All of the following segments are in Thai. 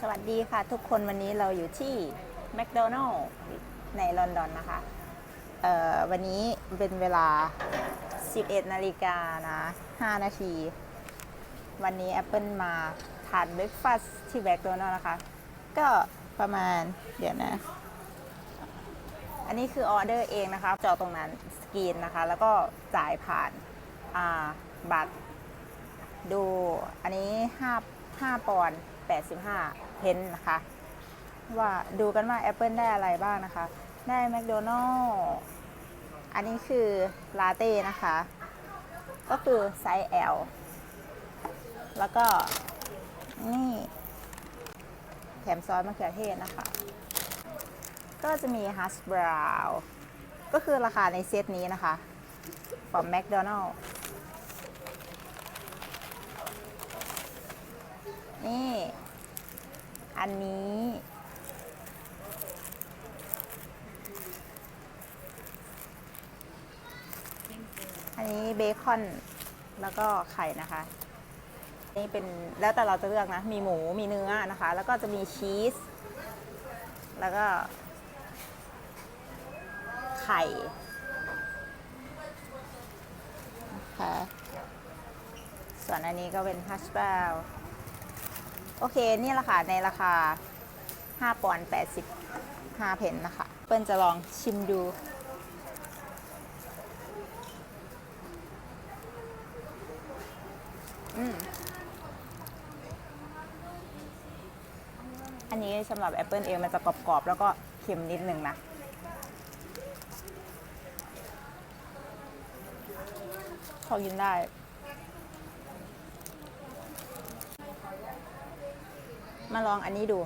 สวัสดีค่ะทุกคนวันนี้เราอยู่ที่แมคโดนัลล์ในลอนดอนนะคะ เอ่อวันนี้เป็นเวลา 11 นาฬิกานะ 5 นาที วันนี้ Apple มาทานเบรคฟาสที่แมคโดนัลล์นะคะ ก็ประมาณเดี๋ยวนะ อันนี้คือออเดอร์เองนะคะ จอตรงนั้นสกรีนนะคะ แล้วก็จ่ายผ่านบัตรดูอันนี้ 5 5ปอนด์ 85 เพนนะคะ ว่าดูกันว่า Apple ได้อะไรบ้างนะคะ ได้แมคโดนัลล์อันนี้คือลาเต้นะคะ ก็คือไซส์ L แล้วก็ นี่แถมซอสมะเขือเทศนะคะ ก็จะมีฮัสบราวก็คือราคาในเซตนี้นะคะของแมคโดนัลล์ นี่ อันนี้ อันนี้เบคอนแล้วก็ไข่นะคะ นี่เป็นแล้วแต่เราจะเลือกนะ มีหมูมีเนื้อนะคะ แล้วก็จะมีชีส แล้วก็ ไข่นะคะส่วนอันนี้ก็เป็นฮัชบราว โอเคนี่ราคาในราคา 5ปอนด์85 เพนนะคะ เปิ้ลจะลองชิมดูอืมอันนี้สำหรับ Apple เองมันจะกรอบๆ แล้วก็เค็มนิดนึงนะ พอกินได้ มาลองอันนี้ดู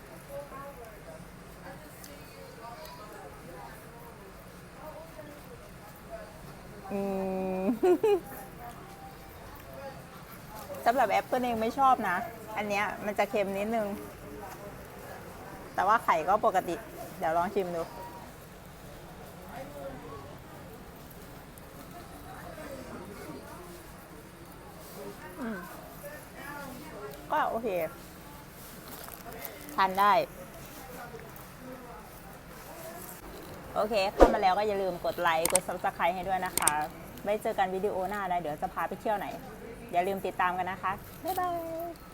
สำหรับแอปเปิลเองไม่ชอบนะ อันเนี้ยมันจะเค็มนิดนึง แต่ว่าไข่ก็ปกติ เดี๋ยวลองชิมดูก็โอเค ทานได้ โอเค เข้ามาแล้วก็อย่าลืมกดไลค์ กด subscribe ให้ด้วยนะคะ ไว้เจอกันวิดีโอหน้านะเดี๋ยวจะพาไปเที่ยวไหน อย่าลืมติดตามกันนะคะ บ๊ายบาย